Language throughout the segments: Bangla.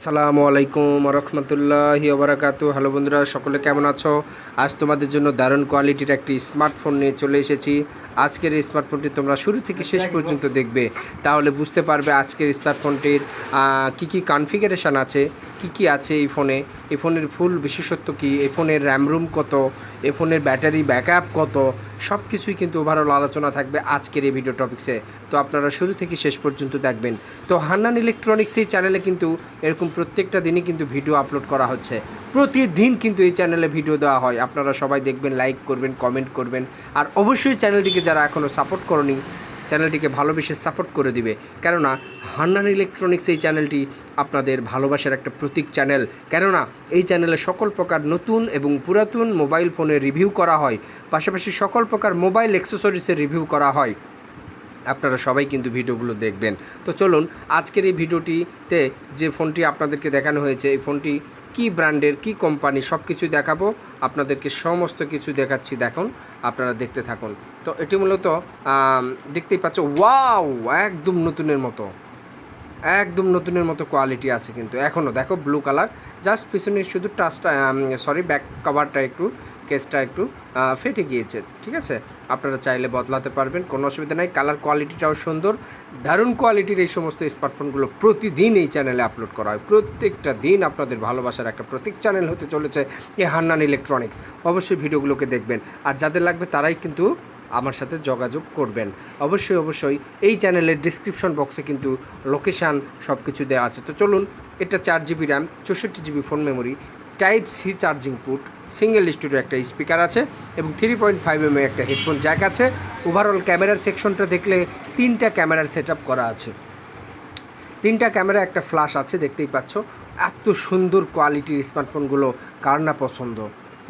আসসালামু আলাইকুম রহমতুল্লাহি ওবরাকাতু হ্যালো বন্ধুরা সকলে কেমন আছো? আজ তোমাদের জন্য দারুণ কোয়ালিটির একটি স্মার্টফোন নিয়ে চলে এসেছি। আজকের এই স্মার্টফোনটি তোমরা শুরু থেকে শেষ পর্যন্ত দেখবে। তাহলে বুঝতে পারবে আজকের স্মার্টফোনটির কি কি কনফিগারেশান আছে কি কি আছে এই ফোনে। এই ফোনের ফুল বিশেষত্ব কী? এই ফোনের র্যাম রুম কত? এই ফোনের ব্যাটারি ব্যাকআপ কত সব কিছুই কিন্তু ওভারঅল আলোচনা থাকবে আজকের এই ভিডিও টপিক্সে তো আপনারা শুরু থেকে শেষ পর্যন্ত দেখবেন। তো হান্নান ইলেকট্রনিক্স এই চ্যানেলে কিন্তু এরকম প্রত্যেকটা দিনই কিন্তু ভিডিও আপলোড করা হচ্ছে। প্রতিদিন কিন্তু এই চ্যানেলে ভিডিও দেওয়া হয়। আপনারা সবাই দেখবেন লাইক করবেন কমেন্ট করবেন। আর অবশ্যই চ্যানেলটিকে যারা এখনও সাপোর্ট করনি চ্যানেলটিকে ভালোবেসে সাপোর্ট করে দিবে। কেননা, হান্নান ইলেকট্রনিক্স এই চ্যানেলটি আপনাদের ভালোবাসার একটা প্রতীক চ্যানেল। কেননা, এই চ্যানেলে সকল প্রকার নতুন এবং পুরাতন মোবাইল ফোনের রিভিউ করা হয়। পাশাপাশি সকল প্রকার মোবাইল অ্যাক্সেসরিজের রিভিউ করা হয়। আপনারা সবাই কিন্তু ভিডিওগুলো দেখবেন। তো চলুন, আজকের এই ভিডিওটিতে যে ফোনটি আপনাদেরকে দেখানো হয়েছে, এই ফোনটি কি ব্র্যান্ডের, কি কোম্পানি সব কিছু দেখাবো। আপনাদেরকে সমস্ত কিছু দেখাচ্ছি, দেখুন, আপনারা দেখতে থাকুন। তো এটি মূলত দেখতেই পাচ্ছ, ওয়াও, একদম নতুনের মতো। একদম নতুনের মতো কোয়ালিটি আছে কিন্তু। এখনও দেখো, ব্লু কালার। জাস্ট পিছনে শুধু টাচটা সরি ব্যাক কভারটা একটু কেসটা একটু ফেটে গিয়েছে, ঠিক আছে? আপনারা চাইলে বদলাতে পারবেন, কোনো অসুবিধা নেই। কালার কোয়ালিটিটাও সুন্দর। দারুণ কোয়ালিটির এই সমস্ত স্মার্টফোনগুলো প্রতিদিন এই চ্যানেলে আপলোড করা হয়। প্রত্যেকটা দিন আপনাদের ভালোবাসার একটা প্রতীক চ্যানেল হতে চলেছে এ হান্নান ইলেকট্রনিক্স। অবশ্যই ভিডিওগুলোকে দেখবেন। আর যাদের লাগবে তারাই কিন্তু আমার সাথে যোগাযোগ করবেন। অবশ্যই অবশ্যই এই চ্যানেলের ডিসক্রিপশন বক্সে কিন্তু লোকেশান সব কিছু দেওয়া আছে। তো চলুন, এটা চার জিবি র্যাম চৌষট্টি GB phone memory type C charging port, single studio একটা স্পিকার আছে এবং থ্রি পয়েন্ট ফাইভ এম একটা হেডফোন জ্যাক আছে। ওভারঅল ক্যামেরার সেকশনটা দেখলে তিনটা ক্যামেরার সেট করা আছে। তিনটা ক্যামেরা একটা ফ্ল্যাশ আছে, দেখতেই পাচ্ছ। এত সুন্দর কোয়ালিটির স্মার্টফোনগুলো কার না পছন্দ?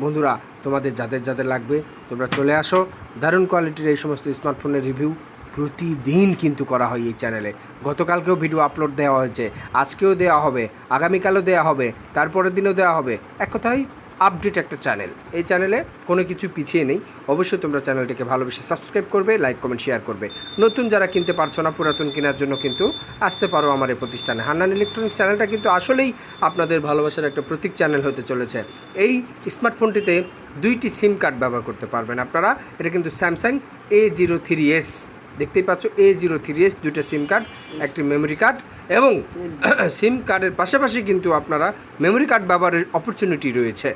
বন্ধুরা, তোমাদের যাদের যাদের লাগবে, তোমরা চলে আসো। দারুণ কোয়ালিটির এই সমস্ত স্মার্টফোনের রিভিউ প্রতিদিন কিন্তু করা হয় এই চ্যানেলে। গতকালকেও ভিডিও আপলোড দেওয়া হয়েছে, আজকেও দেওয়া হবে, আগামীকালও দেওয়া হবে, তারপরের দিনও দেওয়া হবে। এক কথায় আপডেট একটা চ্যানেল এই চ্যানেলে কোনো কিছু পিছিয়ে নেই। অবশ্যই তোমরা চ্যানেলটিকে ভালোবেসে সাবস্ক্রাইব করবে লাইক কমেন্ট শেয়ার করবে। নতুন যারা কিনতে পারছ না পুরাতন কেনার জন্য কিন্তু আসতে পারো আমার এই প্রতিষ্ঠানে। হান্নান ইলেকট্রনিক্স চ্যানেলটা কিন্তু আসলেই আপনাদের ভালোবাসার একটা প্রতীক চ্যানেল হতে চলেছে। এই স্মার্টফোনটিতে দুইটি সিম কার্ড ব্যবহার করতে পারবেন আপনারা। এটা কিন্তু Samsung A zero three S দেখতেই পাচ্ছ এ জিরো থ্রি এস দুটো সিম কার্ড একটি মেমরি কার্ড এবং সিম কার্ডের পাশাপাশি কিন্তু আপনারা মেমরি কার্ড ব্যবহারের অপরচুনিটি রয়েছে।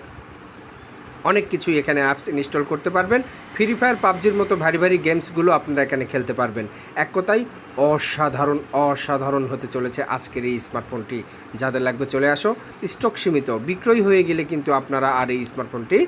অনেক কিছু এখানে অ্যাপস ইনস্টল করতে পারবেন। ফ্রি ফায়ার পাবজির মতো ভারী ভারী গেমসগুলো আপনারা এখানে খেলতে পারবেন। এক কথায় অসাধারণ অসাধারণ হতে চলেছে আজকের এই স্মার্টফোনটি যাদের লাগবে চলে আসো। স্টক সীমিত, বিক্রয় হয়ে গেলে কিন্তু আপনারা আর এই স্মার্টফোনটি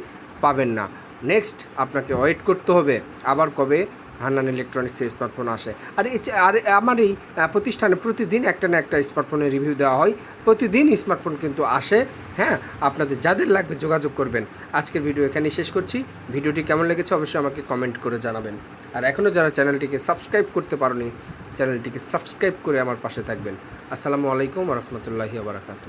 পাবেন না। নেক্সট আপনাকে ওয়েট করতে হবে। আবার কবে? হান্নান ইলেকট্রনিক্সে স্মার্টফোন আসে। আর আর আমার এই প্রতিষ্ঠানে প্রতিদিন একটা না একটা স্মার্টফোনের রিভিউ দেওয়া হয়। প্রতিদিন স্মার্টফোন কিন্তু আসে। হ্যাঁ আপনাদের যাদের লাগবে যোগাযোগ করবেন। আজকের ভিডিও এখানেই শেষ করছি। ভিডিওটি কেমন লেগেছে অবশ্যই আমাকে কমেন্ট করে জানাবেন। আর এখনও যারা চ্যানেলটিকে সাবস্ক্রাইব করতে পারোনি, চ্যানেলটিকে সাবস্ক্রাইব করে আমার পাশে থাকবেন। আসসালামু আলাইকুম রহমতুল্লাহি বারাকাতু